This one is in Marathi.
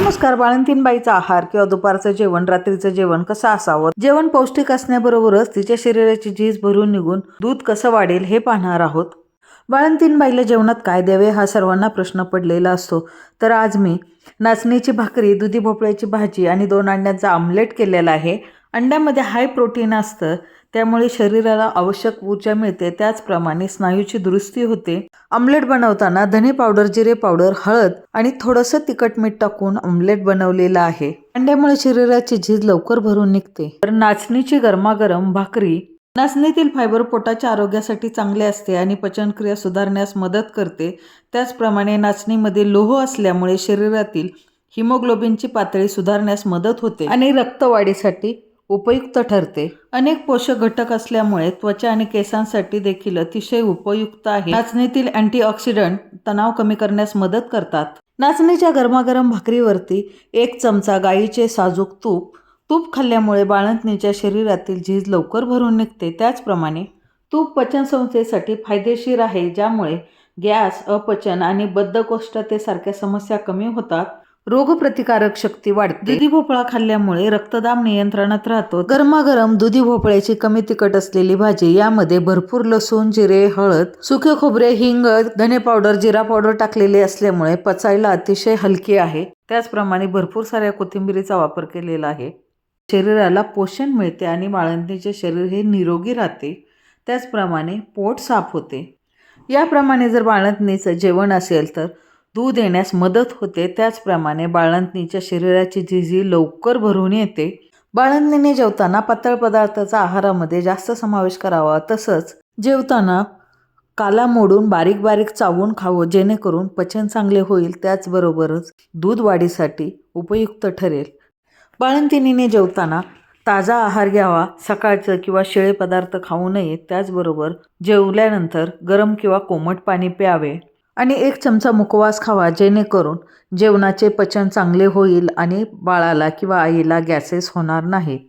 नमस्कार बाळंतीनबाईचा आहार किंवा दुपारचं जेवण रात्रीचं जेवण कसं असावं? जेवण पौष्टिक असण्याबरोबरच तिच्या शरीराची झीज भरून निघून दूध कसं वाढेल हे पाहणार आहोत. बाळंतीनबाईला जेवणात काय द्यावे हा सर्वांना प्रश्न पडलेला असतो. तर आज मी नाचणीची भाकरी दुधी भोपळ्याची भाजी आणि दोन अंड्यांचा आमलेट केलेला आहे. अंड्यामध्ये हाय प्रोटीन असतं त्यामुळे शरीराला आवश्यक ऊर्जा मिळते. त्याचप्रमाणे स्नायूची दुरुस्ती होते. आमलेट बनवताना धने पावडर जिरे पावडर हळद आणि थोडंसं तिखट मीठ टाकून आमलेट बनवलेलं आहे. अंड्यामुळे शरीराची झीज लवकर भरून निघते. तर नाचणीची गरमागरम भाकरी. नाचणीतील फायबर पोटाच्या आरोग्यासाठी चांगले असते आणि पचनक्रिया सुधारण्यास मदत करते. त्याचप्रमाणे नाचणीमध्ये लोह असल्यामुळे शरीरातील हिमोग्लोबिनची पातळी सुधारण्यास मदत होते आणि रक्तवाढीसाठी उपयुक्त ठरते. अनेक पोषक घटक असल्यामुळे त्वचा आणि केसांसाठी देखील अतिशय उपयुक्त आहे. नाचणीतील अँटीऑक्सिडंट तणाव कमी करण्यास मदत करतात. नाचणीच्या गरमागरम भाकरीवरती एक चमचा गाईचे साजूक तूप तूप खाल्ल्यामुळे बाळंतणीच्या शरीरातील झीज लवकर भरून निघते. त्याचप्रमाणे तूप पचनसंस्थेसाठी फायदेशीर आहे ज्यामुळे गॅस अपचन आणि बद्धकोष्ठतेसारख्या समस्या कमी होतात. रोगप्रतिकारक शक्ती वाढते. दुधी भोपळा खाल्ल्यामुळे रक्तदाब नियंत्रणात राहतो. गरमागरम दुधी भोपळ्याची कमी तिखट असलेली भाजी यामध्ये भरपूर लसूण जिरे हळद सुके खोबरे हिंग धने पावडर जिरा पावडर टाकलेले असल्यामुळे पचायला अतिशय हलकी आहे. त्याचप्रमाणे भरपूर साऱ्या कोथिंबिरीचा वापर केलेला आहे. शरीराला पोषण मिळते आणि बाळंतीचे शरीर हे निरोगी राहते त्याचप्रमाणे पोट साफ होते. याप्रमाणे जर बाळंतणीचं जेवण असेल तर दूध येण्यास मदत होते. त्याचप्रमाणे बाळंतणीच्या शरीराची झिझी लवकर भरून येते. बाळंतणीने जेवताना पातळ पदार्थाचा आहारामध्ये जास्त समावेश करावा. तसंच जेवताना काला मोडून बारीक बारीक चावून खावं जेणेकरून पचन चांगले होईल. त्याचबरोबरच दूध वाढीसाठी उपयुक्त ठरेल. बाळंतिणीने जेवताना ताजा आहार घ्यावा. सकाळचं किंवा शिळे पदार्थ खाऊ नये. त्याचबरोबर जेवल्यानंतर गरम किंवा कोमट पाणी प्यावे. आणि एक चमचा मुखवास खावा जेणेकरून जेवणाचे पचन चांगले होईल आणि बाळाला किंवा आईला गॅसेस होणार नाहीत